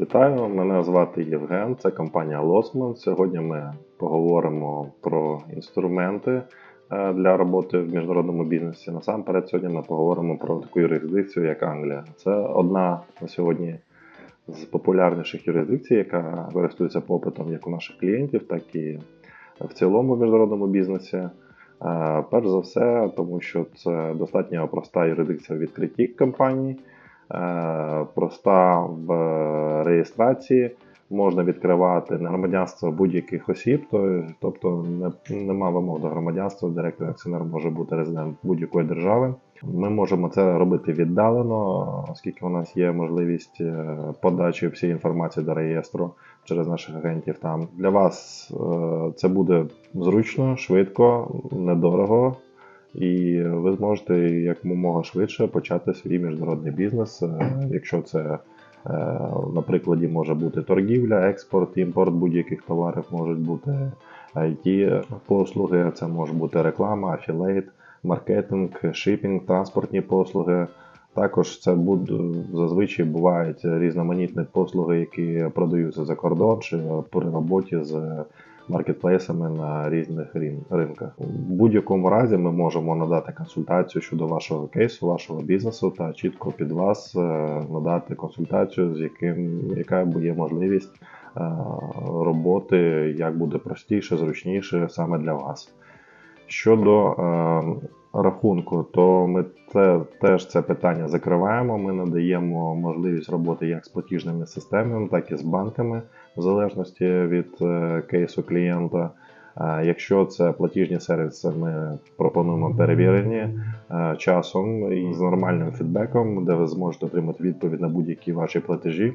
Вітаю, мене звати Євген, це компанія Лосман. Сьогодні ми поговоримо про інструменти е, для роботи в міжнародному бізнесі. Насамперед, сьогодні ми поговоримо про таку юрисдикцію, як Англія. Це одна на сьогодні з популярніших юрисдикцій, яка користується попитом як у наших клієнтів, так і в цілому в міжнародному бізнесі. Е, Перш за все, тому що це достатньо проста юрисдикція в відкритті компаній, е, проста в реєстрації. Можна відкривати громадянство будь-яких осіб, тобто не, нема вимог до громадянства. Директор акціонер може бути резидент будь-якої держави. Ми можемо це робити віддалено, оскільки у нас є можливість е, подачі всієї інформації до реєстру через наших агентів. Там для вас е, це буде зручно, швидко, недорого, і ви зможете якомога швидше почати свій міжнародний бізнес, е, якщо це. Е, На прикладі може бути торгівля, експорт, імпорт будь-яких товарів можуть бути it послуги, це може бути реклама, афілейт, маркетинг, шипінг, транспортні послуги. Також це буде зазвичай бувають різноманітні послуги, які продаються за кордон чи при роботі з маркетплейсами на різних ринках. У будь-якому разі ми можемо надати консультацію щодо вашого кейсу, вашого бізнесу та чітко під вас е, надати консультацію, з яким яка є можливість е, роботи, як буде простіше, зручніше саме для вас. Щодо е, рахунку, то ми це, теж це питання закриваємо. Ми надаємо можливість роботи як з платіжними системами, так і з банками, в залежності від е, кейсу клієнта. Е, Якщо це платіжні сервіси, ми пропонуємо перевірені е, часом і з нормальним фідбеком, де ви зможете отримати відповідь на будь-які ваші платежі,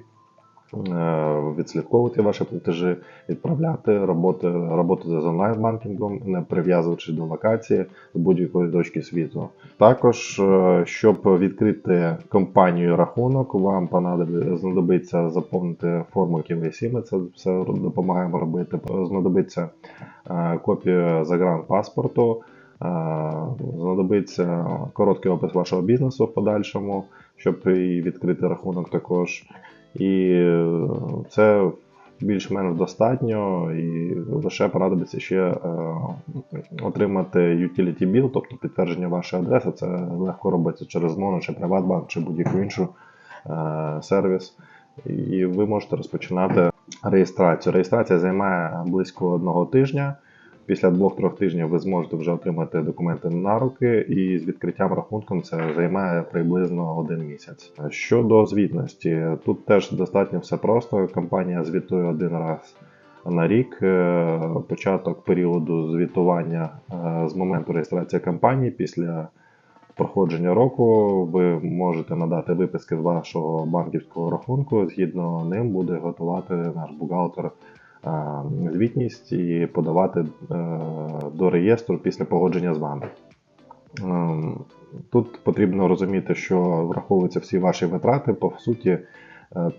відслідковувати ваші платежі, відправляти роботи, роботи з онлайн-банкінгом, не прив'язуючи до локації з будь-якої точки світу. Також, е, щоб відкрити компанію рахунок, вам знадобиться заповнити форму KYC, Ми це все допомагаємо робити. Знадобиться е, копія загранпаспорту, е, знадобиться короткий опис вашого бізнесу в подальшому, щоб і відкрити рахунок також. І е, це більш-менш достатньо, і лише понадобиться ще е, отримати utility bill, тобто підтвердження вашої адреси. Це легко робиться через Моно чи Приватбанк, чи будь-яку іншу е, сервіс. І ви можете розпочинати реєстрацію. Реєстрація займає близько одного тижня. Після двох-трьох тижнів ви зможете вже отримати документи на руки, і з відкриттям рахунком це займає приблизно один місяць. Щодо звітності, тут теж достатньо все просто. Компанія звітує один раз на рік. Е, Початок періоду звітування е, з моменту реєстрації компанії після проходження року ви можете надати виписки з вашого банківського рахунку. Згідно ним буде готувати наш бухгалтер звітність і подавати е, до реєстру після погодження з вами. Ем, Тут потрібно розуміти, що враховуються всі ваші витрати. По суті, е,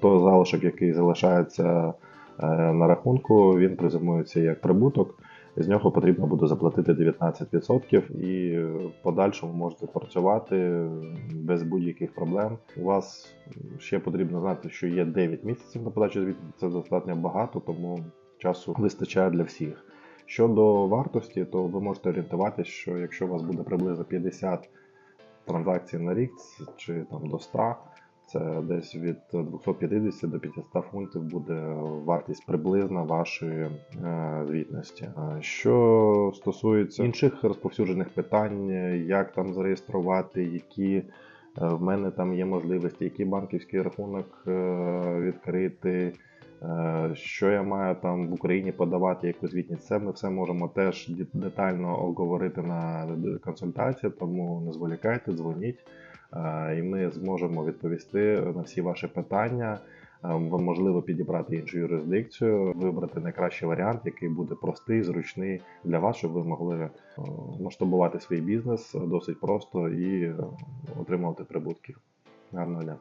той залишок, який залишається е, на рахунку, він призимується як прибуток. З нього потрібно буде заплатити 19% і в подальшому можете працювати без будь-яких проблем. У вас ще потрібно знати, що є 9 місяців на подачу звіту. Це достатньо багато, тому часу вистачає для всіх. Щодо вартості, то ви можете орієнтуватися, що якщо у вас буде приблизно 50 транзакцій на рік чи там до 100, це десь від 250 до 500 фунтів буде вартість приблизна вашої е, звітності. Що стосується інших розповсюджених питань, як там зареєструвати, які е, в мене там є можливості, який банківський рахунок е, відкрити, що я маю там в Україні подавати, яку звітність, це ми все можемо теж детально оговорити на консультації, тому не зволікайте, дзвоніть. Е, і ми зможемо відповісти на всі ваші питання. Е, можливо підібрати іншу юрисдикцію, вибрати найкращий варіант, який буде простий, зручний для вас, щоб ви могли е, масштабувати свій бізнес досить просто і отримувати прибутки. Гарного дня!